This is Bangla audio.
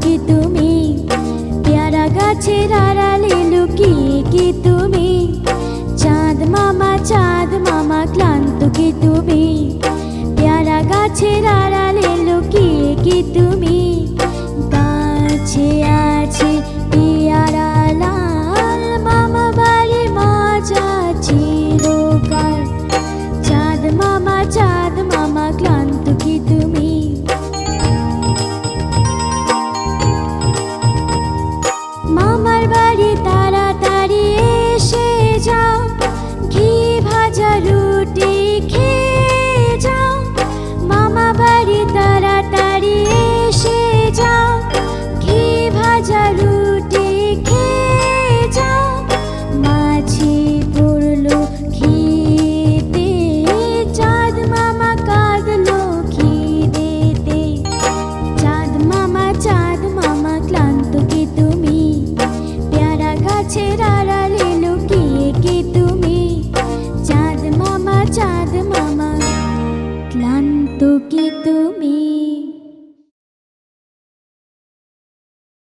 কি তুমি? পেয়ারা গাছের আড়ালে লুকিয়ে কি তুমি? চাঁদ মামা চাঁদ মামা, ক্লান্ত কি তুমি? পেয়ারা গাছের আড়ালে जलूटे আমার